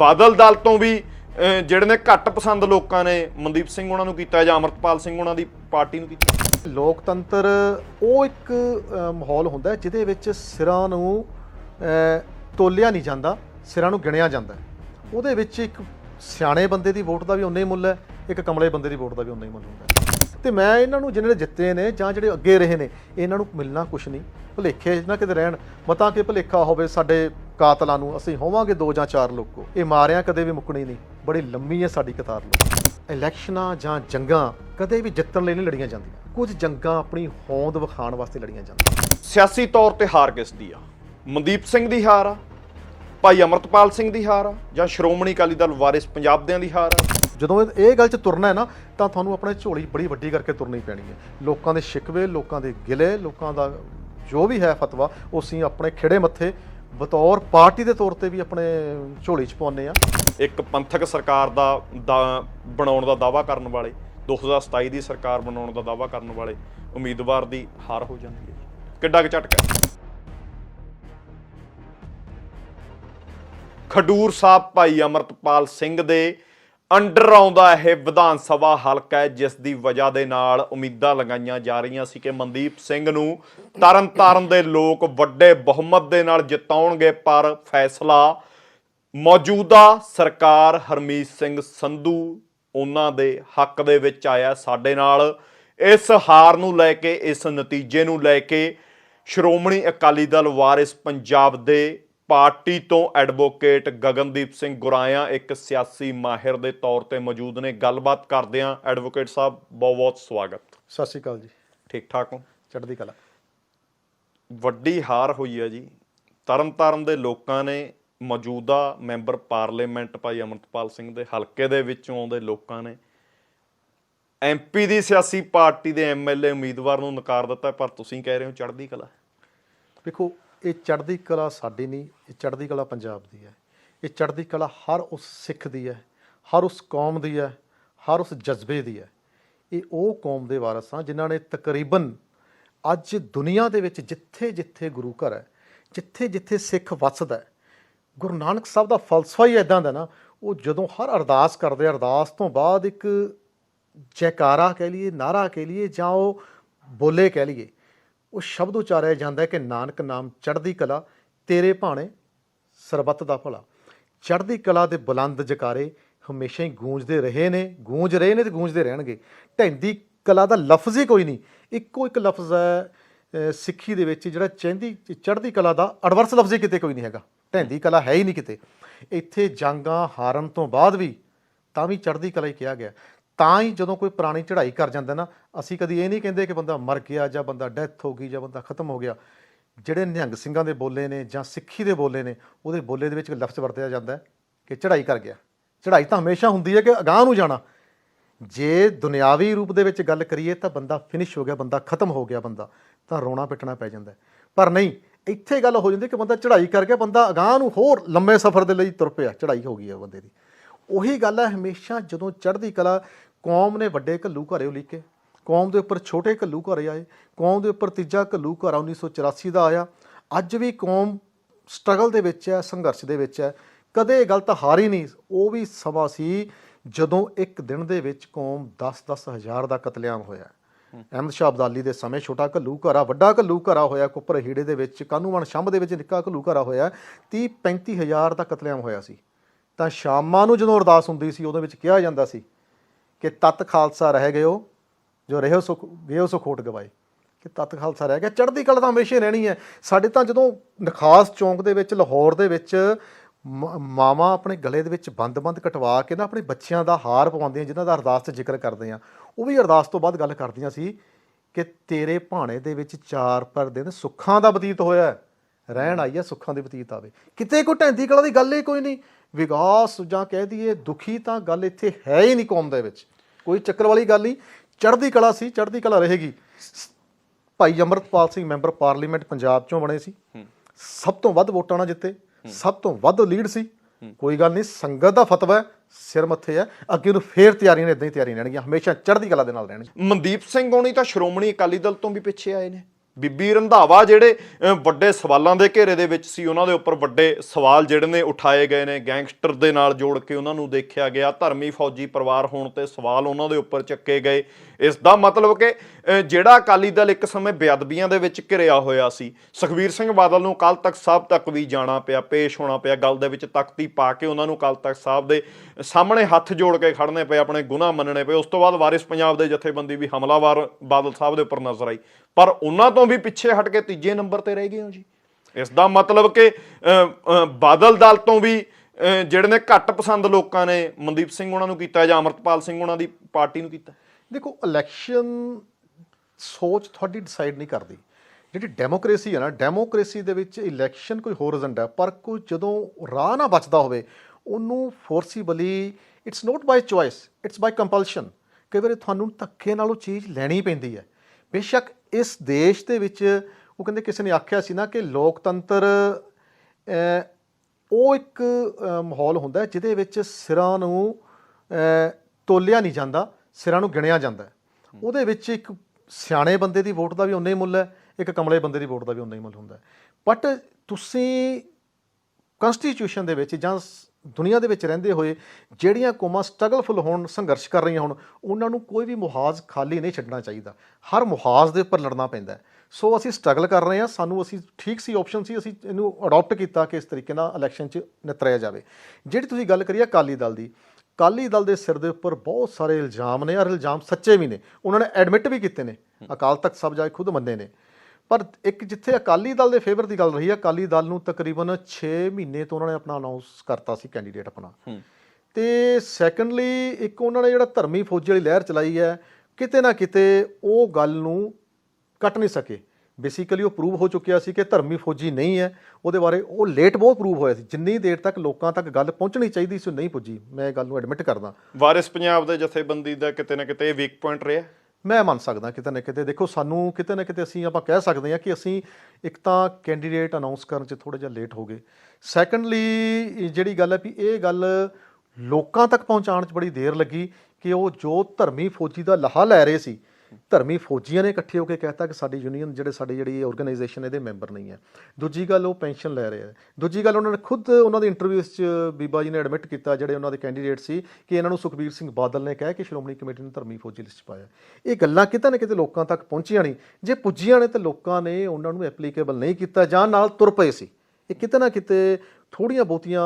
ਬਾਦਲ ਦਲ ਤੋਂ ਵੀ ਜਿਹੜੇ ਨੇ ਘੱਟ ਪਸੰਦ ਲੋਕਾਂ ਨੇ, ਮਨਦੀਪ ਸਿੰਘ ਉਹਨਾਂ ਨੂੰ ਕੀਤਾ ਜਾਂ ਅਮਰਤਪਾਲ ਸਿੰਘ ਉਹਨਾਂ ਦੀ ਪਾਰਟੀ ਨੂੰ ਕੀਤਾ। ਲੋਕਤੰਤਰ ਉਹ ਇੱਕ ਮਾਹੌਲ ਹੁੰਦਾ ਹੈ ਜਿਹਦੇ ਵਿੱਚ ਸਿਰਾਂ ਨੂੰ ਤੋਲਿਆ ਨਹੀਂ ਜਾਂਦਾ, ਸਿਰਾਂ ਨੂੰ ਗਿਣਿਆ ਜਾਂਦਾ ਉਹਦੇ ਵਿੱਚ ਇੱਕ ਸਿਆਣੇ ਬੰਦੇ ਦੀ ਵੋਟ ਦਾ ਵੀ ਉਨਾ ਹੀ ਮੁੱਲ ਹੈ, ਇੱਕ ਕਮਲੇ ਬੰਦੇ ਦੀ ਵੋਟ ਦਾ ਵੀ ਉਨਾ ਹੀ ਮੁੱਲ ਹੁੰਦਾ ਹੈ। ਤੇ ਮੈਂ ਇਹਨਾਂ ਨੂੰ ਜਿਹੜੇ ਜਿੱਤੇ ਨੇ ਜਾਂ ਜਿਹੜੇ ਅੱਗੇ ਰਹੇ ਨੇ, ਇਹਨਾਂ ਨੂੰ ਮਿਲਣਾ ਕੁਛ ਨਹੀਂ। ਭੁਲੇਖੇ ਨਾ ਕਿਤੇ ਰਹਿਣ, ਮਤਾਂ ਕਿ ਭੁਲੇਖਾ ਹੋਵੇ ਸਾਡੇ ਕਾਤਲਾਂ ਨੂੰ ਅਸੀਂ ਹੋਵਾਂਗੇ ਦੋ ਜਾਂ ਚਾਰ ਲੋਕੋ। ਇਹ ਮਾਰਿਆਂ ਕਦੇ ਵੀ ਮੁੱਕਣੀ ਨਹੀਂ। ਬੜੀ ਲੰਮੀ ਹੈ ਸਾਡੀ ਕਤਾਰ ਲੋਕ ਇਲੈਕਸ਼ਨਾਂ ਜਾਂ ਜੰਗਾਂ ਕਦੇ ਵੀ ਜਿੱਤਣ ਲਈ ਨਹੀਂ ਲੜੀਆਂ ਜਾਂਦੀਆਂ। ਕੁਝ ਜੰਗਾਂ ਆਪਣੀ ਹੋਂਦ ਵਿਖਾਉਣ ਵਾਸਤੇ ਲੜੀਆਂ ਜਾਂਦੀਆਂ। ਸਿਆਸੀ ਤੌਰ ਤੇ ਹਾਰ ਕਿਸ ਦੀ ਆ? ਮਨਦੀਪ ਸਿੰਘ ਦੀ ਹਾਰ ਆ? ਭਾਈ ਅਮਰਤਪਾਲ ਸਿੰਘ ਦੀ ਹਾਰ ਆ? ਜਾਂ ਸ਼੍ਰੋਮਣੀ ਅਕਾਲੀ ਦਲ ਵਾਰਿਸ ਪੰਜਾਬ ਦਿਆਂ ਦੀ ਹਾਰ ਆ? ਜਦੋਂ ਇਹ- ਗੱਲ 'ਚ ਤੁਰਨਾ ਹੈ ਨਾ ਤਾਂ ਤੁਹਾਨੂੰ ਆਪਣੇ ਝੋਲੀ ਬੜੀ ਵੱਡੀ ਕਰਕੇ ਤੁਰਨੀ ਪੈਣੀ ਹੈ। ਲੋਕਾਂ ਦੇ ਸ਼ਿਕਵੇ ਲੋਕਾਂ ਦੇ ਗਿਲੇ ਲੋਕਾਂ ਦਾ ਜੋ ਵੀ ਹੈ ਫਤਵਾ ਉਹ ਅਸੀਂ ਆਪਣੇ ਖਿਹੜੇ ਮੱਥੇ ਬਤੌਰ ਪਾਰਟੀ ਦੇ ਤੌਰ ਤੇ ਵੀ ਆਪਣੇ ਝੋਲੀ 'ਚ ਪਾਉਂਦੇ ਆ। ਇੱਕ ਪੰਥਕ ਸਰਕਾਰ ਦਾ ਦਾ- ਬਣਾਉਣ ਦਾ ਦਾਵਾ ਕਰਨ ਵਾਲੇ 2027 ਦੀ ਸਰਕਾਰ ਬਣਾਉਣ ਦਾ ਦਾਵਾ ਕਰਨ ਵਾਲੇ ਉਮੀਦਵਾਰ ਦੀ ਹਾਰ ਹੋ ਜਾਂਦੀ ਹੈ ਕਿੱਡਾ ਕੁ ਝਟਕਾ। ਖਡੂਰ ਸਾਹਿਬ ਭਾਈ ਅਮਰਤਪਾਲ ਸਿੰਘ ਦੇ ਅੰਡਰ ਆਉਂਦਾ ਇਹ ਵਿਧਾਨ ਸਭਾ ਹਲਕਾ ਹੈ, ਜਿਸ ਦੀ ਵਜ੍ਹਾ ਦੇ ਨਾਲ ਉਮੀਦਾਂ ਲਗਾਈਆਂ ਜਾ ਰਹੀਆਂ ਸੀ ਕਿ ਮਨਦੀਪ ਸਿੰਘ ਨੂੰ ਤਰਨਤਾਰਨ ਦੇ ਲੋਕ ਵੱਡੇ ਬਹੁਮਤ ਦੇ ਨਾਲ ਜਿਤਾਉਣਗੇ, ਪਰ ਫੈਸਲਾ ਮੌਜੂਦਾ ਸਰਕਾਰ ਹਰਮੀਤ ਸਿੰਘ ਸੰਧੂ ਉਹਨਾਂ ਦੇ ਹੱਕ ਦੇ ਵਿੱਚ ਆਇਆ ਸਾਡੇ ਨਾਲ। ਇਸ ਹਾਰ ਨੂੰ ਲੈ ਕੇ, ਇਸ ਨਤੀਜੇ ਨੂੰ ਲੈ ਕੇ ਸ਼੍ਰੋਮਣੀ ਅਕਾਲੀ ਦਲ ਵਾਰਿਸ ਪੰਜਾਬ ਦੇ ਪਾਰਟੀ ਤੋਂ ਐਡਵੋਕੇਟ ਗਗਨਦੀਪ ਸਿੰਘ ਗੁਰਾਇਆ ਇੱਕ ਸਿਆਸੀ ਮਾਹਿਰ ਦੇ ਤੌਰ ਤੇ ਮੌਜੂਦ ਨੇ। ਗੱਲਬਾਤ ਕਰਦੇ ਹਾਂ ਐਡਵੋਕੇਟ ਸਾਹਿਬ ਬਹੁਤ ਬਹੁਤ ਸਵਾਗਤ। ਸਤਿ ਸ਼੍ਰੀ ਅਕਾਲ ਜੀ। ਠੀਕ ਠਾਕ ਹੋ? ਚੜ੍ਹਦੀ ਕਲਾ। ਵੱਡੀ ਹਾਰ ਹੋਈ ਹੈ ਜੀ। ਤਰਨਤਾਰਨ ਦੇ ਲੋਕਾਂ ਨੇ ਮੌਜੂਦਾ ਮੈਂਬਰ ਪਾਰਲੀਮੈਂਟ ਭਾਈ ਅਮਰਤਪਾਲ ਸਿੰਘ ਦੇ ਹਲਕੇ ਦੇ ਵਿੱਚੋਂ ਆਉਂਦੇ ਲੋਕਾਂ ਨੇ ਐਮਪੀ ਦੀ ਸਿਆਸੀ ਪਾਰਟੀ ਦੇ ਐਮਐਲਏ ਉਮੀਦਵਾਰ ਨੂੰ ਨਕਾਰ ਦਿੱਤਾ। ਪਰ ਤੁਸੀਂ ਕਹਿ ਰਹੇ ਹੋ ਚੜ੍ਹਦੀ ਕਲਾ। ਵੇਖੋ ਇਹ ਚੜ੍ਹਦੀ ਕਲਾ ਸਾਡੀ ਨਹੀਂ, ਇਹ ਚੜ੍ਹਦੀ ਕਲਾ ਪੰਜਾਬ ਦੀ ਹੈ। ਇਹ ਚੜ੍ਹਦੀ ਕਲਾ ਹਰ ਉਸ ਸਿੱਖ ਦੀ ਹੈ, ਹਰ ਉਸ ਕੌਮ ਦੀ ਹੈ, ਹਰ ਉਸ ਜਜ਼ਬੇ ਦੀ ਹੈ। ਇਹ ਉਹ ਕੌਮ ਦੇ ਵਾਰਸ ਹਨ ਜਿਨ੍ਹਾਂ ਨੇ ਤਕਰੀਬਨ ਅੱਜ ਦੁਨੀਆ ਦੇ ਵਿੱਚ ਜਿੱਥੇ ਜਿੱਥੇ ਗੁਰੂ ਘਰ ਹੈ, ਜਿੱਥੇ ਜਿੱਥੇ ਸਿੱਖ ਵੱਸਦਾ ਹੈ, ਗੁਰੂ ਨਾਨਕ ਸਾਹਿਬ ਦਾ ਫਲਸਫਾ ਹੀ ਇਦਾਂ ਦਾ ਨਾ, ਉਹ ਜਦੋਂ ਹਰ ਅਰਦਾਸ ਕਰਦੇ ਅਰਦਾਸ ਤੋਂ ਬਾਅਦ ਇੱਕ ਜੈਕਾਰਾ ਕਹਿ ਲਈਏ, ਨਾਰਾ ਕਹਿ ਲਈਏ ਜਾਂ ਉਹ ਬੋਲੇ ਕਹਿ ਲਈਏ ਉਹ ਸ਼ਬਦ ਉਚਾਰਿਆ ਜਾਂਦਾ ਹੈ ਕਿ ਨਾਨਕ ਨਾਮ ਚੜ੍ਹਦੀ ਕਲਾ, ਤੇਰੇ ਭਾਣੇ ਸਰਬੱਤ ਦਾ ਭਲਾ। ਚੜ੍ਹਦੀ ਕਲਾ ਦੇ ਬੁਲੰਦ ਜਕਾਰੇ ਹਮੇਸ਼ਾ ਹੀ ਗੂੰਜਦੇ ਰਹੇ ਨੇ, ਗੂੰਜ ਰਹੇ ਨੇ ਤੇ ਗੂੰਜਦੇ ਰਹਿਣਗੇ। ਢੈਂਦੀ ਕਲਾ ਦਾ ਲਫ਼ਜ਼ ਹੀ ਕੋਈ ਨਹੀਂ। ਇੱਕੋ ਇੱਕ ਲਫ਼ਜ਼ ਹੈ ਸਿੱਖੀ ਦੇ ਵਿੱਚ ਜਿਹੜਾ ਚਹਿੰਦੀ, ਚੜ੍ਹਦੀ ਕਲਾ ਦਾ ਅਡਵਰਸ ਲਫ਼ਜ਼ ਹੀ ਕਿਤੇ ਕੋਈ ਨਹੀਂ ਹੈਗਾ। ਢੈਂਦੀ ਕਲਾ ਹੈ ਹੀ ਨਹੀਂ ਕਿਤੇ। ਇੱਥੇ ਜੰਗਾਂ ਹਾਰਨ ਤੋਂ ਬਾਅਦ ਵੀ ਤਾਂ ਵੀ ਚੜ੍ਹਦੀ ਕਲਾ ਹੀ ਕਿਹਾ ਗਿਆ। ਤਾਂ ਹੀ ਜਦੋਂ ਕੋਈ ਪੁਰਾਣੀ ਚੜ੍ਹਾਈ ਕਰ ਜਾਂਦਾ ਨਾ, ਅਸੀਂ ਕਦੀ ਇਹ ਨਹੀਂ ਕਹਿੰਦੇ ਕਿ ਬੰਦਾ ਮਰ ਗਿਆ ਜਾਂ ਬੰਦਾ ਡੈਥ ਹੋ ਗਈ ਜਾਂ ਬੰਦਾ ਖਤਮ ਹੋ ਗਿਆ। ਜਿਹੜੇ ਨਿਹੰਗ ਸਿੰਘਾਂ ਦੇ ਬੋਲੇ ਨੇ ਜਾਂ ਸਿੱਖੀ ਦੇ ਬੋਲੇ ਨੇ, ਉਹਦੇ ਬੋਲੇ ਦੇ ਵਿੱਚ ਇੱਕ ਲਫ਼ਜ਼ ਵਰਤਿਆ ਜਾਂਦਾ ਕਿ ਚੜ੍ਹਾਈ ਕਰ ਗਿਆ। ਚੜ੍ਹਾਈ ਤਾਂ ਹਮੇਸ਼ਾ ਹੁੰਦੀ ਹੈ ਕਿ ਅਗਾਹ ਨੂੰ ਜਾਣਾ। ਜੇ ਦੁਨਿਆਵੀ ਰੂਪ ਦੇ ਵਿੱਚ ਗੱਲ ਕਰੀਏ ਤਾਂ ਬੰਦਾ ਫਿਨਿਸ਼ ਹੋ ਗਿਆ, ਬੰਦਾ ਖਤਮ ਹੋ ਗਿਆ ਬੰਦਾ, ਤਾਂ ਰੋਣਾ ਪਿੱਟਣਾ ਪੈ ਜਾਂਦਾ ਪਰ ਨਹੀਂ, ਇੱਥੇ ਗੱਲ ਹੋ ਜਾਂਦੀ ਕਿ ਬੰਦਾ ਚੜ੍ਹਾਈ ਕਰ ਗਿਆ, ਬੰਦਾ ਅਗਾਹ ਨੂੰ ਹੋਰ ਲੰਮੇ ਸਫ਼ਰ ਦੇ ਲਈ ਤੁਰ ਪਿਆ, ਚੜ੍ਹਾਈ ਹੋ ਗਈ ਹੈ ਬੰਦੇ ਦੀ। ਉਹੀ ਗੱਲ ਹੈ ਹਮੇਸ਼ਾ ਜਦੋਂ ਚੜ੍ਹਦੀ ਕਲਾ ਕੌਮ ਨੇ ਵੱਡੇ ਘੱਲੂ ਘਰੇ ਉਲੀਕੇ। ਕੌਮ ਦੇ ਉੱਪਰ ਛੋਟੇ ਘੱਲੂ ਘਰੇ ਆਏ। ਕੌਮ ਦੇ ਉੱਪਰ ਤੀਜਾ ਘੱਲੂ ਘਰਾ 1984 ਦਾ ਆਇਆ। ਅੱਜ ਵੀ ਕੌਮ ਸਟਰਗਲ ਦੇ ਵਿੱਚ ਹੈ, ਸੰਘਰਸ਼ ਦੇ ਵਿੱਚ ਹੈ। ਕਦੇ ਇਹ ਗੱਲ ਤਾਂ ਹਾਰੀ ਨਹੀਂ। ਉਹ ਵੀ ਸਮਾਂ ਸੀ ਜਦੋਂ ਇੱਕ ਦਿਨ ਦੇ ਵਿੱਚ ਕੌਮ 10-10 ਹਜ਼ਾਰ ਦਾ ਕਤਲੇਆਮ ਹੋਇਆ। ਅਹਿਮਦ ਸ਼ਾਹ ਅਬਦਾਲੀ ਦੇ ਸਮੇਂ ਛੋਟਾ ਘੱਲੂ ਘਰਾ, ਵੱਡਾ ਘੱਲੂ ਘਰਾ ਹੋਇਆ। ਕੁੱਪਰ ਹੀੜੇ ਦੇ ਵਿੱਚ ਕਾਨੂੰਨ ਸ਼ੰਭ ਦੇ ਵਿੱਚ ਨਿੱਕਾ ਘੱਲੂ ਘਰਾ ਹੋਇਆ। 30 35 ਹਜ਼ਾਰ ਦਾ ਕਤਲੇਆਮ ਹੋਇਆ ਸੀ। ਤਾਂ ਸ਼ਾਮਾਂ ਨੂੰ ਜਦੋਂ ਅਰਦਾਸ ਹੁੰਦੀ ਸੀ, ਉਹਦੇ ਵਿੱਚ ਕਿਹਾ ਜਾਂਦਾ ਸੀ ਕਿ ਤਤ ਖਾਲਸਾ ਰਹਿ ਗਇਓ ਜੋ ਰਹਿਓ ਸੁਖ ਗਇਓ ਸੁਖੋਟ ਗਵਾਏ। ਕਿ ਤਤ ਖਾਲਸਾ ਰਹਿ ਗਿਆ। ਚੜ੍ਹਦੀ ਕਲਾ ਤਾਂ ਹਮੇਸ਼ਾ ਹੀ ਰਹਿਣੀ ਹੈ। ਸਾਡੇ ਤਾਂ ਜਦੋਂ ਨਖਾਸ ਚੌਂਕ ਦੇ ਵਿੱਚ, ਲਾਹੌਰ ਦੇ ਵਿੱਚ ਮ- ਮਾਵਾਂ ਆਪਣੇ ਗਲੇ ਦੇ ਵਿੱਚ ਬੰਦ-ਬੰਦ ਕਟਵਾ ਕੇ ਨਾ ਆਪਣੇ ਬੱਚਿਆਂ ਦਾ ਹਾਰ ਪਵਾਉਂਦੀਆਂ, ਜਿਨ੍ਹਾਂ ਦਾ ਅਰਦਾਸ 'ਚ ਜ਼ਿਕਰ ਕਰਦੇ ਆ ਉਹ ਵੀ ਅਰਦਾਸ ਤੋਂ ਬਾਅਦ ਗੱਲ ਕਰਦੀਆਂ ਸੀ ਕਿ ਤੇਰੇ ਭਾਣੇ ਦੇ ਵਿੱਚ ਚਾਰ ਪਰ ਦਿਨ ਸੁੱਖਾਂ ਦਾ ਬਤੀਤ ਹੋਇਆ ਰਹਿਣ ਆਈ ਹੈ, ਸੁੱਖਾਂ ਦੇ ਬਤੀਤ ਆਵੇ। ਕਿਤੇ ਕੋਈ ਢੈਂਦੀ ਕਲਾ ਦੀ ਗੱਲ ਹੀ ਕੋਈ ਨਹੀਂ। ਵਿਕਾਸ ਜਾਂ ਕਹਿ ਦਈਏ ਦੁਖੀ ਤਾਂ ਗੱਲ ਇੱਥੇ ਹੈ ਹੀ ਨਹੀਂ ਕੌਮ ਦੇ ਵਿੱਚ। ਕੋਈ ਚੱਕਰ ਵਾਲੀ ਗੱਲ ਨਹੀਂ। ਚੜ੍ਹਦੀ ਕਲਾ ਸੀ ਚੜ੍ਹਦੀ ਕਲਾ ਰਹੇਗੀ। ਭਾਈ ਅਮਰਤਪਾਲ ਸਿੰਘ ਮੈਂਬਰ ਪਾਰਲੀਮੈਂਟ ਪੰਜਾਬ ਚੋਂ ਬਣੇ ਸੀ। ਸਭ ਤੋਂ ਵੱਧ ਵੋਟਾਂ ਨਾਲ ਜਿੱਤੇ। ਸਭ ਤੋਂ ਵੱਧ ਲੀਡ ਸੀ। ਕੋਈ ਗੱਲ ਨਹੀਂ ਸੰਗਤ ਦਾ ਫਤਵਾ ਸਿਰ ਮੱਥੇ ਹੈ। ਅੱਗੇ ਨੂੰ ਫੇਰ ਤਿਆਰੀਆਂ ਨੇ ਇਦਾਂ ਹੀ ਤਿਆਰੀਆਂ ਰਹਿਣਗੀਆਂ। ਹਮੇਸ਼ਾ ਚੜ੍ਹਦੀ ਕਲਾ ਦੇ ਨਾਲ ਰਹਿਣਗੀਆਂ। ਮਨਦੀਪ ਸਿੰਘ ਹੋਣੀ ਤਾਂ ਸ਼੍ਰੋਮਣੀ ਅਕਾਲੀ ਦਲ ਤੋਂ ਵੀ ਪਿੱਛੇ ਆਏ ਨੇ। ਬੀਬੀ ਰੰਧਾਵਾ ਜਿਹੜੇ ਵੱਡੇ ਸਵਾਲਾਂ ਦੇ ਘੇਰੇ ਦੇ ਵਿੱਚ ਸੀ, ਉਹਨਾਂ ਦੇ ਉੱਪਰ ਵੱਡੇ ਸਵਾਲ ਜਿਹੜੇ ਨੇ ਉਠਾਏ ਗਏ ਨੇ। ਗੈਂਗਸਟਰ ਦੇ ਨਾਲ ਜੋੜ ਕੇ ਉਹਨਾਂ ਨੂੰ ਦੇਖਿਆ ਗਿਆ। ਧਰਮੀ ਫੌਜੀ ਪਰਿਵਾਰ ਹੋਣ ਤੇ ਸਵਾਲ ਉਹਨਾਂ ਦੇ ਉੱਪਰ ਚੱਕੇ ਗਏ। ਇਸ ਦਾ ਮਤਲਬ ਕਿ ਜਿਹੜਾ ਅਕਾਲੀ ਦਲ ਇੱਕ ਸਮੇਂ ਬੇਅਦਬੀਆਂ ਦੇ ਵਿੱਚ ਘਿਰਿਆ ਹੋਇਆ ਸੀ, ਸੁਖਬੀਰ ਸਿੰਘ ਬਾਦਲ ਨੂੰ ਕੱਲ ਤੱਕ ਸਾਹਿਬ ਤੱਕ ਵੀ ਜਾਣਾ ਪਿਆ, ਪੇਸ਼ ਹੋਣਾ ਪਿਆ, ਗੱਲ ਦੇ ਵਿੱਚ ਤਖਤੀ ਪਾ ਕੇ ਉਹਨਾਂ ਨੂੰ ਕੱਲ ਤੱਕ ਸਾਹਿਬ ਦੇ ਸਾਹਮਣੇ ਹੱਥ ਜੋੜ ਕੇ ਖੜਨੇ ਪਏ, ਆਪਣੇ ਗੁਨਾਹ ਮੰਨਣੇ ਪਏ। ਉਸ ਤੋਂ ਬਾਅਦ ਵਾਰਿਸ ਪੰਜਾਬ ਦੇ ਜਥੇਬੰਦੀ ਵੀ ਹਮਲਾਵਰ ਬਾਦਲ ਸਾਹਿਬ ਦੇ ਉੱਪਰ ਨਜ਼ਰ ਆਈ। ਪਰ ਉਹਨਾਂ ਤੋਂ ਵੀ ਪਿੱਛੇ ਹਟ ਕੇ ਤੀਜੇ ਨੰਬਰ ਤੇ ਰਹਿ ਗਏ ਹੋ ਜੀ। ਇਸ ਦਾ ਮਤਲਬ ਕਿ ਬਾਦਲ ਦਲ ਤੋਂ ਵੀ ਜਿਹੜੇ ਨੇ ਘੱਟ ਪਸੰਦ ਲੋਕਾਂ ਨੇ, ਮਨਦੀਪ ਸਿੰਘ ਉਹਨਾਂ ਨੂੰ ਕੀਤਾ ਜਾਂ ਅਮਰਤਪਾਲ ਸਿੰਘ ਉਹਨਾਂ ਦੀ ਪਾਰਟੀ ਨੂੰ ਕੀਤਾ। ਦੇਖੋ ਇਲੈਕਸ਼ਨ ਸੋਚ ਤੁਹਾਡੀ ਡਿਸਾਈਡ ਨਹੀਂ ਕਰਦੀ। ਜਿਹੜੀ ਡੈਮੋਕ੍ਰੇਸੀ ਹੈ ਨਾ ਡੈਮੋਕ੍ਰੇਸੀ ਦੇ ਵਿੱਚ ਇਲੈਕਸ਼ਨ ਕੋਈ ਹੋਰ ਏਜੰਡਾ ਪਰ ਕੋਈ ਜਦੋਂ ਰਾਹ ਨਾ ਬਚਦਾ ਹੋਵੇ, ਉਹਨੂੰ forcibly it's not by choice it's by compulsion ਕਈ ਵਾਰੀ ਤੁਹਾਨੂੰ ਧੱਕੇ ਨਾਲ ਉਹ ਚੀਜ਼ ਲੈਣੀ ਪੈਂਦੀ ਹੈ। ਬੇਸ਼ੱਕ ਇਸ ਦੇਸ਼ ਦੇ ਵਿੱਚ ਉਹ ਕਹਿੰਦੇ ਕਿਸੇ ਨੇ ਆਖਿਆ ਸੀ ਨਾ ਕਿ ਲੋਕਤੰਤਰ ਉਹ ਇੱਕ ਮਾਹੌਲ ਹੁੰਦਾ ਹੈ ਜਿਹਦੇ ਵਿੱਚ ਸਿਰਾਂ ਨੂੰ ਤੋਲਿਆ ਨਹੀਂ ਜਾਂਦਾ, ਸਿਰਾਂ ਨੂੰ ਗਿਣਿਆ ਜਾਂਦਾ ਉਹਦੇ ਵਿੱਚ ਇੱਕ ਸਿਆਣੇ ਬੰਦੇ ਦੀ ਵੋਟ ਦਾ ਵੀ ਉਨਾ ਹੀ ਮੁੱਲ ਹੈ, ਇੱਕ ਕਮਲੇ ਬੰਦੇ ਦੀ ਵੋਟ ਦਾ ਵੀ ਉਨਾ ਹੀ ਮੁੱਲ ਹੁੰਦਾ ਬਟ ਤੁਸੀਂ ਕਨਸਟੀਟਿਊਸ਼ਨ ਦੇ ਵਿੱਚ ਜਾਂ ਦੁਨੀਆ ਦੇ ਵਿੱਚ ਰਹਿੰਦੇ ਹੋਏ ਜਿਹੜੀਆਂ ਕੌਮਾਂ ਸਟਰਗਲਫੁਲ ਹੋਣ, ਸੰਘਰਸ਼ ਕਰ ਰਹੀਆਂ ਹੋਣ, ਉਹਨਾਂ ਨੂੰ ਕੋਈ ਵੀ ਮੁਹਾਜ਼ ਖਾਲੀ ਨਹੀਂ ਛੱਡਣਾ ਚਾਹੀਦਾ। ਹਰ ਮੁਹਾਜ਼ ਦੇ ਉੱਪਰ ਲੜਨਾ ਪੈਂਦਾ ਸੋ ਅਸੀਂ ਸਟਰਗਲ ਕਰ ਰਹੇ ਹਾਂ, ਸਾਨੂੰ ਅਸੀਂ ਠੀਕ ਸੀ ਆਪਸ਼ਨ ਸੀ, ਅਸੀਂ ਇਹਨੂੰ ਅਡਾਪਟ ਕੀਤਾ ਕਿ ਇਸ ਤਰੀਕੇ ਨਾਲ ਇਲੈਕਸ਼ਨ 'ਚ ਨਿਤਰਿਆ ਜਾਵੇ। ਜਿਹੜੀ ਤੁਸੀਂ ਗੱਲ ਕਰੀ ਅਕਾਲੀ ਦਲ ਦੀ, ਅਕਾਲੀ ਦਲ ਦੇ ਸਿਰ ਦੇ ਉੱਪਰ ਬਹੁਤ ਸਾਰੇ ਇਲਜ਼ਾਮ ਨੇ, ਔਰ ਇਲਜ਼ਾਮ ਸੱਚੇ ਵੀ ਨੇ। ਉਹਨਾਂ ਨੇ ਐਡਮਿਟ ਵੀ ਕੀਤੇ ਨੇ। ਅਕਾਲ ਤਖਤ ਸਾਹਿਬ ਜਾ ਕੇ ਖੁਦ ਮੰਨੇ ਨੇ। ਪਰ ਇੱਕ ਜਿੱਥੇ ਅਕਾਲੀ ਦਲ ਦੇ ਫੇਵਰ ਦੀ ਗੱਲ ਰਹੀ ਹੈ ਅਕਾਲੀ ਦਲ ਨੂੰ ਤਕਰੀਬਨ 6 ਮਹੀਨੇ ਤੋਂ ਉਹਨਾਂ ਨੇ ਆਪਣਾ ਅਨਾਉਂਸ ਕਰਤਾ ਸੀ ਕੈਂਡੀਡੇਟ ਆਪਣਾ। ਤੇ ਸੈਕੰਡਲੀ ਇੱਕ ਉਹਨਾਂ ਨੇ ਜਿਹੜਾ ਧਰਮੀ ਫੌਜੀ ਵਾਲੀ ਲਹਿਰ ਚਲਾਈ ਹੈ ਕਿਤੇ ਨਾ ਕਿਤੇ ਉਹ ਗੱਲ ਨੂੰ ਕੱਟ ਨਹੀਂ ਸਕੇ। ਬੇਸਿਕਲੀ ਉਹ ਪ੍ਰੂਵ ਹੋ ਚੁੱਕਿਆ ਸੀ ਕਿ ਧਰਮੀ ਫੌਜੀ ਨਹੀਂ ਹੈ। ਉਹਦੇ ਬਾਰੇ ਉਹ ਲੇਟ ਬਹੁਤ ਪ੍ਰੂਵ ਹੋਇਆ ਸੀ। ਜਿੰਨੀ ਦੇਰ ਤੱਕ ਲੋਕਾਂ ਤੱਕ ਗੱਲ ਪਹੁੰਚਣੀ ਚਾਹੀਦੀ ਸੀ ਉਹ ਨਹੀਂ ਪੁੱਜੀ। ਮੈਂ ਇਹ ਗੱਲ ਨੂੰ ਐਡਮਿਟ ਕਰਦਾ। ਵਾਰਿਸ ਪੰਜਾਬ ਦੇ ਜਥੇਬੰਦੀ ਦਾ ਕਿਤੇ ਨਾ ਕਿਤੇ ਵੀਕ ਪੁਆਇੰਟ ਰਿਹਾ। ਮੈਂ ਮੰਨ ਸਕਦਾ ਕਿਤੇ ਨਾ ਕਿਤੇ। ਦੇਖੋ, ਸਾਨੂੰ ਕਿਤੇ ਨਾ ਕਿਤੇ ਅਸੀਂ ਆਪਾਂ ਕਹਿ ਸਕਦੇ ਹਾਂ ਕਿ ਅਸੀਂ ਇੱਕ ਤਾਂ ਕੈਂਡੀਡੇਟ ਅਨਾਉਂਸ ਕਰਨ 'ਚ ਥੋੜਾ ਜਿਹਾ ਲੇਟ ਹੋ ਗਏ। ਸੈਕੰਡਲੀ ਜਿਹੜੀ ਗੱਲ ਹੈ ਵੀ ਇਹ ਗੱਲ ਲੋਕਾਂ ਤੱਕ ਪਹੁੰਚਾਉਣ 'ਚ ਬੜੀ ਦੇਰ ਲੱਗੀ ਕਿ ਉਹ ਜੋ ਧਰਮੀ ਫੌਜੀ ਦਾ ਲਾਹਾ ਲੈ ਰਹੇ ਸੀ ਧਰਮੀ ਫੌਜੀਆਂ ਨੇ ਇਕੱਠੇ ਹੋ ਕੇ ਕਹਿਤਾ ਕਿ ਸਾਡੀ ਯੂਨੀਅਨ ਜਿਹੜੇ ਸਾਡੀ ਜਿਹੜੀ ਆਰਗੇਨਾਈਜੇਸ਼ਨ ਇਹਦੇ ਮੈਂਬਰ ਨਹੀਂ ਹੈ। ਦੂਜੀ ਗੱਲ, ਉਹ ਪੈਨਸ਼ਨ ਲੈ ਰਹੇ ਆ। ਦੂਜੀ ਗੱਲ, ਉਹਨਾਂ ਨੇ ਖੁਦ ਉਹਨਾਂ ਦੀ ਇੰਟਰਵਿਊਸ 'ਚ ਬੀਬਾ ਜੀ ਨੇ ਐਡਮਿਟ ਕੀਤਾ, ਜਿਹੜੇ ਉਹਨਾਂ ਦੇ ਕੈਂਡੀਡੇਟ ਸੀ, ਕਿ ਇਹਨਾਂ ਨੂੰ ਸੁਖਬੀਰ ਸਿੰਘ ਬਾਦਲ ਨੇ ਕਿਹਾ ਕਿ ਸ਼੍ਰੋਮਣੀ ਕਮੇਟੀ ਨੇ ਧਰਮੀ ਫੌਜੀ ਲਿਸਟ 'ਚ ਪਾਇਆ। ਇਹ ਗੱਲਾਂ ਕਿਤੇ ਨਾ ਕਿਤੇ ਲੋਕਾਂ ਤੱਕ ਪਹੁੰਚੀਆਂ ਨਹੀਂ। ਜੇ ਪੁੱਜੀਆਂ ਨੇ ਤਾਂ ਲੋਕਾਂ ਨੇ ਉਹਨਾਂ ਨੂੰ ਐਪਲੀਕੇਬਲ ਨਹੀਂ ਕੀਤਾ, ਜਾਂ ਨਾਲ ਤੁਰ ਪਏ ਸੀ। ਇਹ ਕਿਤੇ ਨਾ ਕਿਤੇ ਥੋੜੀਆਂ ਬਹੁਤੀਆਂ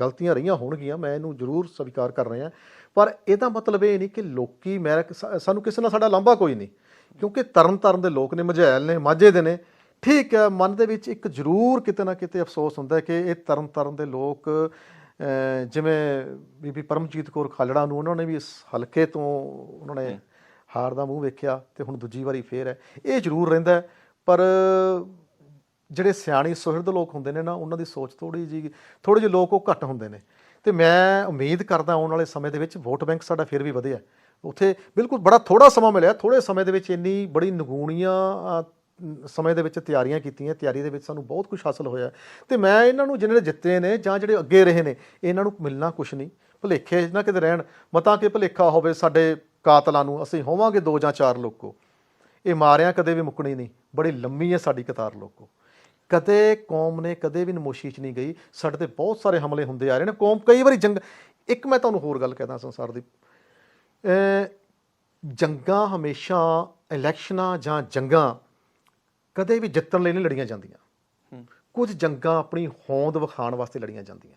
ਗਲਤੀਆਂ ਰਹੀਆਂ ਹੋਣਗੀਆਂ। ਮੈਂ ਇਹਨੂੰ ਜ਼ਰੂਰ ਸਵੀਕਾਰ ਕਰ ਰਿਹਾ। ਪਰ ਇਹਦਾ ਮਤਲਬ ਇਹ ਨਹੀਂ ਕਿ ਲੋਕੀ ਮੈਂ ਸਾਨੂੰ ਕਿਸੇ ਨਾਲ ਸਾਡਾ ਲਾਂਭਾ ਕੋਈ ਨਹੀਂ। ਕਿਉਂਕਿ ਤਰਨ ਤਾਰਨ ਦੇ ਲੋਕ ਨੇ ਮਝੈਲ ਨੇ ਮਾਝੇ ਦੇ ਨੇ ਠੀਕ ਹੈ ਮਨ ਦੇ ਵਿੱਚ ਇੱਕ ਜ਼ਰੂਰ ਕਿਤੇ ਨਾ ਕਿਤੇ ਅਫਸੋਸ ਹੁੰਦਾ ਕਿ ਇਹ ਤਰਨ ਤਾਰਨ ਦੇ ਲੋਕ ਜਿਵੇਂ ਬੀਬੀ ਪਰਮਜੀਤ ਕੌਰ ਖਾਲੜਾ ਨੂੰ ਉਹਨਾਂ ਨੇ ਵੀ ਇਸ ਹਲਕੇ ਤੋਂ ਉਹਨਾਂ ਨੇ ਹਾਰ ਦਾ ਮੂੰਹ ਵੇਖਿਆ ਤੇ ਹੁਣ ਦੂਜੀ ਵਾਰੀ ਫੇਰ ਹੈ। ਇਹ ਜ਼ਰੂਰ ਰਹਿੰਦਾ ਹੈ, ਪਰ ਜਿਹੜੇ ਸਿਆਣੀ ਸੁਹਿਰਦ ਲੋਕ ਹੁੰਦੇ ਨੇ ਨਾ ਉਹਨਾਂ ਦੀ ਸੋਚ ਥੋੜੀ ਜੀ ਥੋੜੇ ਜਿਹੇ ਲੋਕ ਉਹ ਘੱਟ ਹੁੰਦੇ ਨੇ। ਤੇ ਮੈਂ ਉਮੀਦ ਕਰਦਾ ਆਉਣ ਵਾਲੇ ਸਮੇਂ ਦੇ ਵਿੱਚ ਵੋਟ ਬੈਂਕ ਸਾਡਾ ਫਿਰ ਵੀ ਵਧਿਆ ਉੱਥੇ ਬਿਲਕੁਲ ਬੜਾ ਥੋੜਾ ਸਮਾਂ ਮਿਲਿਆ। ਥੋੜੇ ਸਮੇਂ ਦੇ ਵਿੱਚ ਇੰਨੀ ਬੜੀ ਨਗੂਣੀਆਂ ਸਮੇਂ ਦੇ ਵਿੱਚ ਤਿਆਰੀਆਂ ਕੀਤੀਆਂ। ਤਿਆਰੀ ਦੇ ਵਿੱਚ ਸਾਨੂੰ ਬਹੁਤ ਕੁਝ ਹਾਸਲ ਹੋਇਆ। ਤੇ ਮੈਂ ਇਹਨਾਂ ਨੂੰ ਜਿਹਨੇ ਜਿੱਤੇ ਨੇ ਜਾਂ ਜਿਹੜੇ ਅੱਗੇ ਰਹੇ ਨੇ, ਇਹਨਾਂ ਨੂੰ ਮਿਲਣਾ ਕੁਝ ਨਹੀਂ। ਭੁਲੇਖੇ ਨਾ ਕਿਤੇ ਰਹਿਣ। ਮਤਾਂ ਕਿ ਭੁਲੇਖਾ ਹੋਵੇ ਸਾਡੇ ਕਾਤਲਾਂ ਨੂੰ, ਅਸੀਂ ਹੋਵਾਂਗੇ ਦੋ ਜਾਂ ਚਾਰ ਲੋਕੋ। ਇਹ ਮਾਰਿਆਂ ਕਦੇ ਵੀ ਮੁੱਕਣੀ ਨਹੀਂ। ਬੜੀ ਲੰਮੀ ਹੈ ਸਾਡੀ ਕਤਾਰ, ਲੋਕੋ। ਕਦੇ ਕੌਮ ਨੇ ਕਦੇ ਵੀ ਨਮੋਸ਼ੀ ਚ ਨਹੀਂ ਗਈ। ਸਾਡੇ ਤੇ ਬਹੁਤ ਸਾਰੇ ਹਮਲੇ ਹੁੰਦੇ ਆ ਰਹੇ ਨੇ। ਕੌਮ ਕਈ ਵਾਰੀ ਜੰਗ ਇੱਕ ਮੈਂ ਤੁਹਾਨੂੰ ਹੋਰ ਗੱਲ ਕਹਿਦਾ ਸੰਸਾਰ ਦੀ। ਜੰਗਾਂ ਹਮੇਸ਼ਾ ਇਲੈਕਸ਼ਨਾਂ ਜਾਂ ਜੰਗਾਂ ਕਦੇ ਵੀ ਜਿੱਤਣ ਲਈ ਨਹੀਂ ਲੜੀਆਂ ਜਾਂਦੀਆਂ। ਕੁਝ ਜੰਗਾਂ ਆਪਣੀ ਹੋਂਦ ਵਿਖਾਉਣ ਵਾਸਤੇ ਲੜੀਆਂ ਜਾਂਦੀਆਂ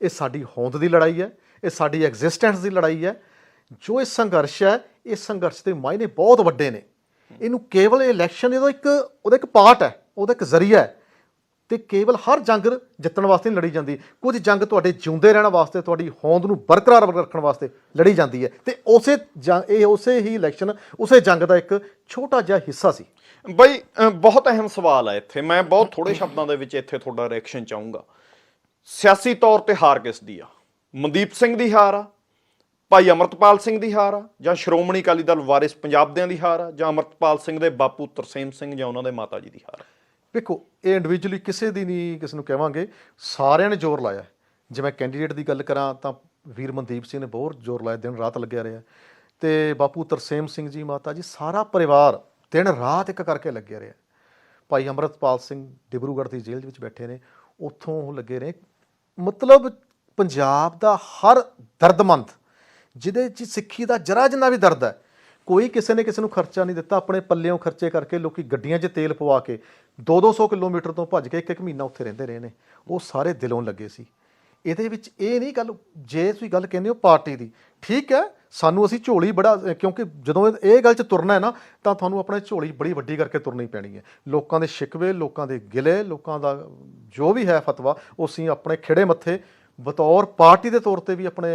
ਇਹ ਸਾਡੀ ਹੋਂਦ ਦੀ ਲੜਾਈ ਹੈ ਇਹ ਸਾਡੀ ਐਗਜ਼ਿਸਟੈਂਸ ਦੀ ਲੜਾਈ ਹੈ ਜੋ ਇਹ ਸੰਘਰਸ਼ ਹੈ ਇਹ ਸੰਘਰਸ਼ ਦੇ ਮਾਇਨੇ ਬਹੁਤ ਵੱਡੇ ਨੇ। ਇਹਨੂੰ ਕੇਵਲ ਇਲੈਕਸ਼ਨ ਇਹਦਾ ਇੱਕ ਉਹਦਾ ਇੱਕ ਪਾਰਟ ਹੈ ਉਹਦਾ ਇੱਕ ਜ਼ਰੀਆ ਹੈ ਤੇ ਕੇਵਲ ਹਰ ਜੰਗ ਜਿੱਤਣ ਵਾਸਤੇ ਨਹੀਂ ਲੜੀ ਜਾਂਦੀ। ਕੁਝ ਜੰਗ ਤੁਹਾਡੇ ਜਿਉਂਦੇ ਰਹਿਣ ਵਾਸਤੇ, ਤੁਹਾਡੀ ਹੋਂਦ ਨੂੰ ਬਰਕਰਾਰ ਰੱਖਣ ਵਾਸਤੇ ਲੜੀ ਜਾਂਦੀ ਹੈ। ਤੇ ਉਸੇ ਜੰਗ ਇਹ ਉਸੇ ਹੀ ਇਲੈਕਸ਼ਨ ਉਸੇ ਜੰਗ ਦਾ ਇੱਕ ਛੋਟਾ ਜਿਹਾ ਹਿੱਸਾ ਸੀ। ਬਈ ਬਹੁਤ ਅਹਿਮ ਸਵਾਲ ਹੈ ਇੱਥੇ। ਮੈਂ ਬਹੁਤ ਥੋੜੇ ਸ਼ਬਦਾਂ ਦੇ ਵਿੱਚ ਇੱਥੇ ਤੁਹਾਡਾ ਰਿਐਕਸ਼ਨ ਚਾਹੂੰਗਾ। ਸਿਆਸੀ ਤੌਰ ਤੇ ਹਾਰ ਕਿਸ ਦੀ ਆ? ਮਨਦੀਪ ਸਿੰਘ ਦੀ ਹਾਰ ਆ? ਭਾਈ ਅਮਰਤਪਾਲ ਸਿੰਘ ਦੀ ਹਾਰ ਆ? ਜਾਂ ਸ਼੍ਰੋਮਣੀ ਅਕਾਲੀ ਦਲ ਵਾਰਿਸ ਪੰਜਾਬਦਿਆਂ ਦੀ ਹਾਰ ਆ? ਜਾਂ ਅਮਰਤਪਾਲ ਸਿੰਘ ਦੇ ਬਾਪੂ ਤਰਸੇਮ ਸਿੰਘ ਜਾਂ ਉਹਨਾਂ ਦੇ ਮਾਤਾ ਜੀ ਦੀ ਹਾਰ ਆ? ਵੇਖੋ, ਇਹ ਇੰਡੀਵਿਜੂਅਲੀ ਕਿਸੇ ਦੀ ਨਹੀਂ ਕਿਸ ਨੂੰ ਕਹਾਂਗੇ ਸਾਰਿਆਂ ਨੇ ਜ਼ੋਰ ਲਾਇਆ। ਜੇ ਮੈਂ ਕੈਂਡੀਡੇਟ ਦੀ ਗੱਲ ਕਰਾਂ, ਤਾਂ ਵੀਰ ਮਨਦੀਪ ਸਿੰਘ ਨੇ ਬਹੁਤ ਜ਼ੋਰ ਲਾਇਆ, ਦਿਨ ਰਾਤ ਲੱਗਿਆ ਰਿਹਾ। ਤੇ ਬਾਪੂ ਤਰਸੇਮ ਸਿੰਘ ਜੀ ਮਾਤਾ ਜੀ, ਸਾਰਾ ਪਰਿਵਾਰ ਦਿਨ ਰਾਤ ਇੱਕ ਕਰਕੇ ਲੱਗਿਆ ਰਿਹਾ। ਭਾਈ ਅਮਰਤਪਾਲ ਸਿੰਘ ਡਿਬਰੂਗੜ੍ਹ ਦੀ ਜੇਲ੍ਹ ਵਿੱਚ ਬੈਠੇ ਨੇ, ਉੱਥੋਂ ਉਹ ਲੱਗੇ ਰਹੇ। ਮਤਲਬ ਪੰਜਾਬ ਦਾ ਹਰ ਦਰਦਮੰਦ, ਜਿਹਦੇ 'ਚ ਸਿੱਖੀ ਦਾ ਜਰਾ ਜਿੰਨਾ ਵੀ ਦਰਦ ਹੈ ਕੋਈ ਕਿਸੇ ਨੇ ਕਿਸੇ ਨੂੰ ਖਰਚਾ ਨਹੀਂ ਦਿੱਤਾ, ਆਪਣੇ ਪੱਲਿਓਂ ਖਰਚੇ ਕਰਕੇ ਲੋਕੀ ਗੱਡੀਆਂ 'ਚ ਤੇਲ ਪਵਾ ਕੇ 2-200 ਕਿਲੋਮੀਟਰ ਤੋਂ ਭੱਜ ਕੇ ਇੱਕ ਇੱਕ ਮਹੀਨਾ ਉੱਥੇ ਰਹਿੰਦੇ ਰਹੇ ਨੇ। ਉਹ ਸਾਰੇ ਦਿਲੋਂ ਲੱਗੇ ਸੀ। ਇਹਦੇ ਵਿੱਚ ਇਹ ਨਹੀਂ ਗੱਲ, ਜੇ ਤੁਸੀਂ ਗੱਲ ਕਹਿੰਦੇ ਹੋ ਪਾਰਟੀ ਦੀ, ਠੀਕ ਹੈ, ਸਾਨੂੰ ਅਸੀਂ ਝੋਲੀ ਬੜਾ, ਕਿਉਂਕਿ ਜਦੋਂ ਇਹ- ਗੱਲ 'ਚ ਤੁਰਨਾ ਹੈ ਨਾ, ਤਾਂ ਤੁਹਾਨੂੰ ਆਪਣੇ ਝੋਲੀ ਬੜੀ ਵੱਡੀ ਕਰਕੇ ਤੁਰਨੀ ਪੈਣੀ ਹੈ। ਲੋਕਾਂ ਦੇ ਸ਼ਿਕਵੇ, ਲੋਕਾਂ ਦੇ ਗਿਲੇ, ਲੋਕਾਂ ਦਾ ਜੋ ਵੀ ਹੈ ਫਤਵਾ, ਉਹ ਅਸੀਂ ਆਪਣੇ ਖਿਹੜੇ ਮੱਥੇ ਬਤੌਰ ਪਾਰਟੀ ਦੇ ਤੌਰ ਤੇ ਵੀ ਆਪਣੇ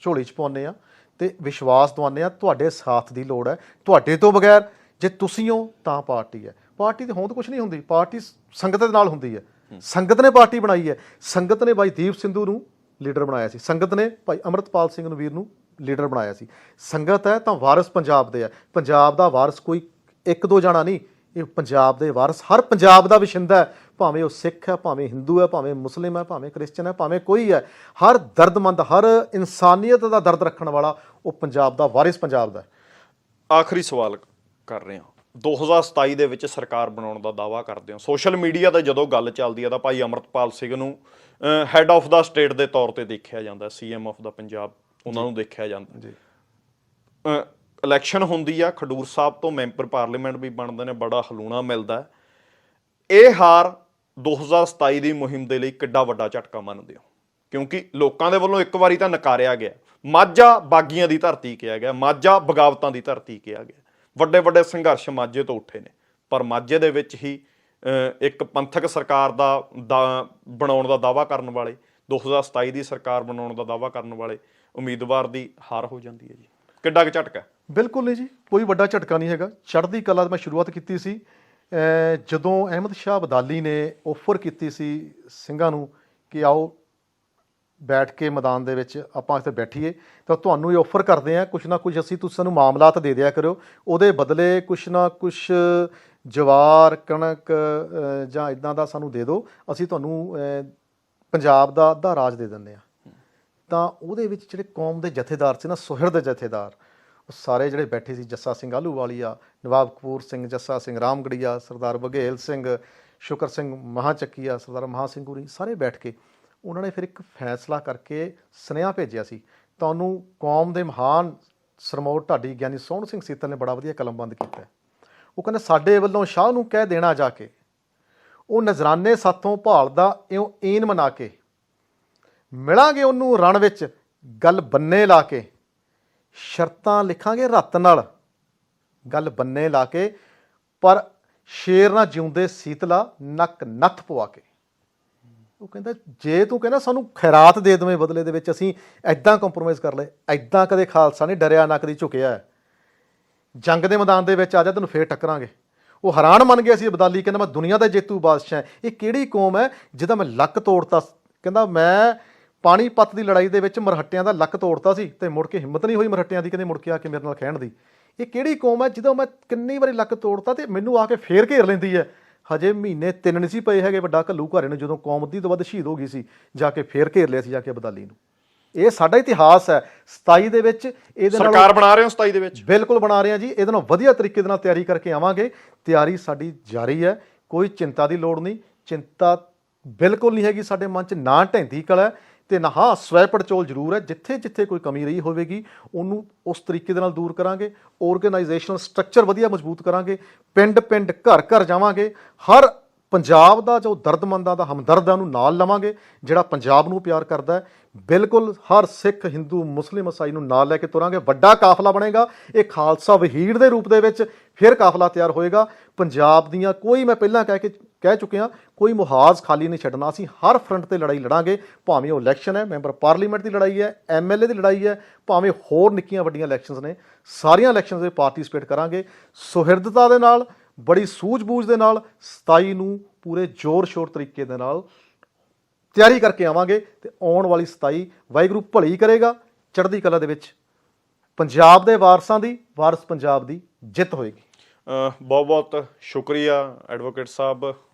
ਝੋਲੀ 'ਚ ਪਾਉਂਦੇ ਆ ਤੇ ਵਿਸ਼ਵਾਸ ਦਵਾਉਂਦੇ ਆ ਤੁਹਾਡੇ ਸਾਥ ਦੀ ਲੋੜ ਹੈ। ਤੁਹਾਡੇ ਤੋਂ ਬਗੈਰ ਜੇ ਤੁਸੀਂ ਹੋ ਤਾਂ ਪਾਰਟੀ ਹੈ। ਪਾਰਟੀ ਤੇ ਹੋਂਦ ਕੁਝ ਨਹੀਂ ਹੁੰਦੀ। ਪਾਰਟੀ ਸੰਗਤ ਦੇ ਨਾਲ ਹੁੰਦੀ ਹੈ। ਸੰਗਤ ਨੇ ਪਾਰਟੀ ਬਣਾਈ ਹੈ। ਸੰਗਤ ਨੇ ਭਾਈ ਦੀਪ ਸਿੰਧੂ ਨੂੰ ਲੀਡਰ ਬਣਾਇਆ ਸੀ। ਸੰਗਤ ਨੇ ਭਾਈ ਅਮਰਤਪਾਲ ਸਿੰਘ ਨੂੰ ਵੀਰ ਨੂੰ ਲੀਡਰ ਬਣਾਇਆ ਸੀ। ਸੰਗਤ ਹੈ ਤਾਂ ਵਾਰਿਸ ਪੰਜਾਬ ਦੇ ਹੈ। ਪੰਜਾਬ ਦਾ ਵਾਰਿਸ ਕੋਈ ਇੱਕ ਦੋ ਜਾਣਾ ਨਹੀਂ। ਇਹ ਪੰਜਾਬ ਦੇ ਵਾਰਿਸ ਹਰ ਪੰਜਾਬ ਦਾ ਵਸਿੰਦਾ ਹੈ। ਭਾਵੇਂ ਉਹ ਸਿੱਖ ਹੈ ਭਾਵੇਂ ਹਿੰਦੂ ਹੈ ਭਾਵੇਂ ਮੁਸਲਿਮ ਹੈ ਭਾਵੇਂ ਕ੍ਰਿਸਚਨ ਹੈ ਭਾਵੇਂ ਕੋਈ ਹੈ ਹਰ ਦਰਦਮੰਦ ਹਰ ਇਨਸਾਨੀਅਤ ਦਾ ਦਰਦ ਰੱਖਣ ਵਾਲਾ ਉਹ ਪੰਜਾਬ ਦਾ ਵਾਰਿਸ ਪੰਜਾਬ ਦਾ ਆਖਰੀ ਸਵਾਲ ਕਰ ਰਹੇ ਹਾਂ। 2027 ਦੇ ਵਿੱਚ ਸਰਕਾਰ ਬਣਾਉਣ ਦਾ ਦਾਵਾ ਕਰਦੇ ਹੋ। ਸੋਸ਼ਲ ਮੀਡੀਆ ਤੇ ਜਦੋਂ ਗੱਲ ਚੱਲਦੀ ਹੈ ਤਾਂ ਭਾਈ ਅਮਰਤਪਾਲ ਸਿੰਘ ਨੂੰ ਹੈੱਡ ਆਫ ਦਾ ਸਟੇਟ ਦੇ ਤੌਰ ਤੇ ਦੇਖਿਆ ਜਾਂਦਾ ਸੀਐਮ ਆਫ ਦਾ ਪੰਜਾਬ ਉਹਨਾਂ ਨੂੰ ਦੇਖਿਆ ਜਾਂਦਾ। ਜੀ। ਇਲੈਕਸ਼ਨ ਹੁੰਦੀ ਆ ਖਡੂਰ ਸਾਹਿਬ ਤੋਂ ਮੈਂਬਰ ਪਾਰਲੀਮੈਂਟ ਵੀ ਬਣਦੇ ਨੇ ਬੜਾ ਹਲੂਣਾ ਮਿਲਦਾ। ਇਹ ਹਾਰ 2027 ਦੀ ਮੁਹਿੰਮ ਦੇ ਲਈ ਕਿੱਡਾ ਵੱਡਾ ਝਟਕਾ ਮੰਨਦੇ ਹੋ? ਕਿਉਂਕਿ ਲੋਕਾਂ ਦੇ ਵੱਲੋਂ ਇੱਕ ਵਾਰੀ ਤਾਂ ਨਕਾਰਿਆ ਗਿਆ। ਮਾਝਾ ਬਾਗੀਆਂ ਦੀ ਧਰਤੀ ਕਿਹਾ ਗਿਆ, ਮਾਝਾ ਬਗਾਵਤਾਂ ਦੀ ਧਰਤੀ ਕਿਹਾ ਗਿਆ। ਵੱਡੇ ਵੱਡੇ ਸੰਘਰਸ਼ ਮਾਝੇ ਤੋਂ ਉੱਠੇ ਨੇ। ਪਰ ਮਾਝੇ ਦੇ ਵਿੱਚ ਹੀ ਇੱਕ ਪੰਥਕ ਸਰਕਾਰ ਦਾ ਦਾ ਬਣਾਉਣ ਦਾ ਦਾਵਾ ਕਰਨ ਵਾਲੇ 2027 ਦੀ ਸਰਕਾਰ ਬਣਾਉਣ ਦਾ ਦਾਵਾ ਕਰਨ ਵਾਲੇ ਉਮੀਦਵਾਰ ਦੀ ਹਾਰ ਹੋ ਜਾਂਦੀ ਹੈ ਜੀ। ਕਿੱਡਾ ਕੁ ਝਟਕਾ ਬਿਲਕੁਲ ਨਹੀਂ ਜੀ, ਕੋਈ ਵੱਡਾ ਝਟਕਾ ਨਹੀਂ ਹੈਗਾ। ਚੜ੍ਹਦੀ ਕਲਾ ਮੈਂ ਸ਼ੁਰੂਆਤ ਕੀਤੀ ਸੀ। ਜਦੋਂ ਅਹਿਮਦ ਸ਼ਾਹ ਅਬਦਾਲੀ ਨੇ ਆਫਰ ਕੀਤੀ ਸੀ ਸਿੰਘਾਂ ਨੂੰ ਕਿ ਆਓ ਬੈਠ ਕੇ ਮੈਦਾਨ ਦੇ ਵਿੱਚ ਆਪਾਂ ਇੱਥੇ ਬੈਠੀਏ, ਤਾਂ ਤੁਹਾਨੂੰ ਇਹ ਆਫਰ ਕਰਦੇ ਆ ਕੁਛ ਨਾ ਕੁਛ ਅਸੀਂ ਤੁਸੀਂ ਸਾਨੂੰ ਮਾਮਲਾਤ ਦੇ ਦਿਆ ਕਰਿਓ। ਉਹਦੇ ਬਦਲੇ ਕੁਛ ਨਾ ਕੁਛ ਜਵਾਰ, ਕਣਕ ਜਾਂ ਇਦਾਂ ਦਾ ਸਾਨੂੰ ਦੇ ਦਿਓ। ਅਸੀਂ ਤੁਹਾਨੂੰ ਪੰਜਾਬ ਦਾ ਅੱਧਾ ਰਾਜ ਦੇ ਦਿੰਦੇ ਆ ਤਾਂ ਉਹਦੇ ਵਿੱਚ ਜਿਹੜੇ ਕੌਮ ਦੇ ਜਥੇਦਾਰ ਸੀ ਨਾ, ਸੁਹਿਰਦ ਜਥੇਦਾਰ ਉਹ ਸਾਰੇ ਜਿਹੜੇ ਬੈਠੇ ਸੀ, ਜੱਸਾ ਸਿੰਘ ਆਹਲੂਵਾਲੀਆ, ਨਵਾਬ ਕਪੂਰ ਸਿੰਘ, ਜੱਸਾ ਸਿੰਘ ਰਾਮਗੜੀਆ, ਸਰਦਾਰ ਬਘੇਲ ਸਿੰਘ, ਸ਼ੁਕਰ ਸਿੰਘ ਮਹਾਚੱਕੀਆ, ਸਰਦਾਰ ਮਹਾ ਸਿੰਘ ਗੁਰੀ ਸਾਰੇ ਬੈਠ ਕੇ ਉਹਨਾਂ ਨੇ ਫਿਰ ਇੱਕ ਫੈਸਲਾ ਕਰਕੇ ਸੁਨੇਹਾ ਭੇਜਿਆ ਸੀ। ਤਾਂ ਉਹਨੂੰ ਕੌਮ ਦੇ ਮਹਾਨ ਸਰਮੌਰ ਢਾਡੀ ਗਿਆਨੀ ਸੋਹਣ ਸਿੰਘ ਸੀਤਲ ਨੇ ਬੜਾ ਵਧੀਆ ਕਲਮਬੰਦ ਕੀਤਾ ਉਹ ਕਹਿੰਦੇ, ਸਾਡੇ ਵੱਲੋਂ ਸ਼ਾਹ ਨੂੰ ਕਹਿ ਦੇਣਾ ਜਾ ਕੇ, ਉਹ ਨਜ਼ਰਾਨੇ ਸਾਥੋਂ ਭਾਲਦਾ ਇਉਂ ਏਨ ਮਨਾ ਕੇ, ਮਿਲਾਂਗੇ ਉਹਨੂੰ ਰਣ ਵਿੱਚ, ਗੱਲ ਬੰਨੇ ਲਾ ਕੇ। ਸ਼ਰਤਾਂ ਲਿਖਾਂਗੇ ਰੱਤ ਨਾਲ। ਗੱਲ ਬੰਨੇ ਲਾ ਕੇ, ਪਰ ਸ਼ੇਰ ਨਾ ਜਿਉਂਦੇ ਸੀਤਲਾ, ਨੱਕ ਨੱਥ ਪਵਾ ਕੇ। ਉਹ ਕਹਿੰਦਾ, ਜੇ ਤੂੰ ਕਹਿੰਦਾ ਸਾਨੂੰ ਖੈਰਾਤ ਦੇ ਦੇਵੇਂ ਬਦਲੇ ਦੇ ਵਿੱਚ ਅਸੀਂ ਐਦਾਂ ਕੰਪਰੋਮਾਈਜ਼ ਕਰ ਲਏ ਐਦਾਂ ਕਦੇ ਖਾਲਸਾ ਨਹੀਂ ਡਰਿਆ, ਨਾ ਕਦੀ ਝੁਕਿਆ ਜੰਗ ਦੇ ਮੈਦਾਨ ਦੇ ਵਿੱਚ ਆ ਜਾ, ਤੈਨੂੰ ਫੇਰ ਟੱਕਰਾਂਗੇ। ਉਹ ਹੈਰਾਨ ਮੰਨ ਗਿਆ ਸੀ ਅਬਦਾਲੀ, ਕਹਿੰਦਾ, ਮੈਂ ਦੁਨੀਆ ਦਾ ਜੇਤੂ ਬਾਦਸ਼ਾਹ ਇਹ ਕਿਹੜੀ ਕੌਮ ਹੈ ਜਿਹਦਾ ਮੈਂ ਲੱਕ ਤੋੜਤਾ? ਕਹਿੰਦਾ, ਮੈਂ ਪਾਣੀਪਤ ਦੀ ਲੜਾਈ ਦੇ ਵਿੱਚ ਮਰਹੱਟਿਆਂ ਦਾ ਲੱਕ ਤੋੜਤਾ ਸੀ ਤੇ ਮੁੜ ਕੇ ਹਿੰਮਤ ਨਹੀਂ ਹੋਈ ਮਰਹੱਟਿਆਂ ਦੀ ਕਹਿੰਦੇ ਮੁੜ ਕੇ ਆ ਕੇ ਮੇਰੇ ਨਾਲ ਖਹਿਣ ਦੀ। ਇਹ ਕਿਹੜੀ ਕੌਮ ਹੈ ਜਿਹਦਾ ਮੈਂ ਕਿੰਨੀ ਵਾਰੀ ਲੱਕ ਤੋੜਤਾ ਤੇ ਮੈਨੂੰ ਆ ਕੇ ਫੇਰ ਘੇਰ ਲੈਂਦੀ ਹੈ? ਹਜੇ ਮਹੀਨੇ ਤਿੰਨ ਨਹੀਂ ਸੀ ਪਏ ਹੈਗੇ ਵੱਡਾ ਘੱਲੂ ਘਾਰੇ ਨੂੰ ਜਦੋਂ ਕੌਮ ਅੱਧੀ ਤੋਂ ਵੱਧ ਸ਼ਹੀਦ ਹੋ ਗਈ ਸੀ ਜਾ ਕੇ ਫੇਰ ਘੇਰ ਲਿਆ ਸੀ ਜਾ ਕੇ ਅਬਦਾਲੀ ਨੂੰ। ਇਹ ਸਾਡਾ ਇਤਿਹਾਸ ਹੈ। 27 ਦੇ ਵਿੱਚ ਇਹਦੇ ਨਾਲ ਸਰਕਾਰ ਬਣਾ ਰਹੇ ਹੋ 27 ਦੇ ਵਿੱਚ? ਬਿਲਕੁਲ ਬਣਾ ਰਹੇ ਹਾਂ ਜੀ। ਇਹਦੇ ਨਾਲ ਵਧੀਆ ਤਰੀਕੇ ਦੇ ਨਾਲ ਤਿਆਰੀ ਕਰਕੇ ਆਵਾਂਗੇ। ਤਿਆਰੀ ਸਾਡੀ ਜਾਰੀ ਹੈ। ਕੋਈ ਚਿੰਤਾ ਦੀ ਲੋੜ ਨਹੀਂ। ਚਿੰਤਾ ਬਿਲਕੁਲ ਨਹੀਂ ਹੈਗੀ ਸਾਡੇ ਮਨ 'ਚ। ਨਾ ਢੈਂਦੀ ਕਲ ਹੈ। ਤੇ ਨਾ ਸਵੈ ਪੜਚੋਲ ਜ਼ਰੂਰ ਹੈ, ਜਿੱਥੇ ਜਿੱਥੇ ਕੋਈ ਕਮੀ ਰਹੀ ਹੋਵੇਗੀ, ਉਹਨੂੰ ਉਸ ਤਰੀਕੇ ਦੇ ਨਾਲ ਦੂਰ ਕਰਾਂਗੇ ਆਰਗੇਨਾਈਜੇਸ਼ਨਲ ਸਟਰਕਚਰ ਵਧੀਆ ਮਜ਼ਬੂਤ ਕਰਾਂਗੇ, ਪਿੰਡ ਪਿੰਡ, ਘਰ ਘਰ ਜਾਵਾਂਗੇ, ਹਰ ਪੰਜਾਬ ਦਾ ਜੋ ਦਰਦਮੰਦਾਂ ਦਾ ਹਮਦਰਦ ਹੈ ਉਹਨੂੰ ਨਾਲ ਲਵਾਂਗੇ, ਜਿਹੜਾ ਪੰਜਾਬ ਨੂੰ ਪਿਆਰ ਕਰਦਾ ਹੈ, ਬਿਲਕੁਲ ਹਰ ਸਿੱਖ, ਹਿੰਦੂ, ਮੁਸਲਿਮ ਈਸਾਈ ਨੂੰ ਨਾਲ ਲੈ ਕੇ ਤੁਰਾਂਗੇ, ਵੱਡਾ ਕਾਫਲਾ ਬਣੇਗਾ, ਇਹ ਖਾਲਸਾ ਵਹੀਰ ਦੇ ਰੂਪ ਦੇ ਵਿੱਚ ਫਿਰ ਕਾਫਲਾ ਤਿਆਰ ਹੋਏਗਾ, ਪੰਜਾਬ ਦੀਆਂ ਕੋਈ, ਮੈਂ ਪਹਿਲਾਂ ਕਹਿ ਕੇ ਕਹਿ ਚੁੱਕੇ ਹਾਂ, ਕੋਈ ਮੁਹਾਜ਼ ਖਾਲੀ ਨਹੀਂ ਛੱਡਣਾ, ਅਸੀਂ ਹਰ ਫਰੰਟ ਤੇ ਲੜਾਈ ਲੜਾਂਗੇ, ਭਾਵੇਂ ਉਹ ਇਲੈਕਸ਼ਨ ਹੈ ਮੈਂਬਰ ਪਾਰਲੀਮੈਂਟ ਦੀ ਲੜਾਈ ਹੈ ਐਮਐਲਏ ਦੀ ਲੜਾਈ ਹੈ, ਭਾਵੇਂ ਹੋਰ ਨਿੱਕੀਆਂ ਵੱਡੀਆਂ ਇਲੈਕਸ਼ਨਸ ਨੇ, ਸਾਰੀਆਂ ਇਲੈਕਸ਼ਨਸ ਦੇ ਪਾਰਟਿਸਿਪੇਟ ਕਰਾਂਗੇ, ਸੁਹਿਰਦਤਾ ਦੇ ਨਾਲ, ਬੜੀ ਸੂਝ-ਬੂਝ ਦੇ ਨਾਲ 27 ਨੂੰ ਪੂਰੇ ਜ਼ੋਰ-ਸ਼ੋਰ ਤਰੀਕੇ ਦੇ ਨਾਲ ਤਿਆਰੀ ਕਰਕੇ ਆਵਾਂਗੇ ਤੇ ਆਉਣ ਵਾਲੀ 27 ਵਾਹਿਗੁਰੂ ਭਲੀ ਕਰੇਗਾ, ਚੜ੍ਹਦੀ ਕਲਾ ਦੇ ਵਿੱਚ ਪੰਜਾਬ ਦੇ ਵਾਰਸਾਂ ਦੀ, ਵਾਰਸ ਪੰਜਾਬ ਦੀ ਜਿੱਤ ਹੋਏਗੀ। ਬਹੁਤ ਬਹੁਤ ਸ਼ੁਕਰੀਆ ਐਡਵੋਕੇਟ ਸਾਹਿਬ।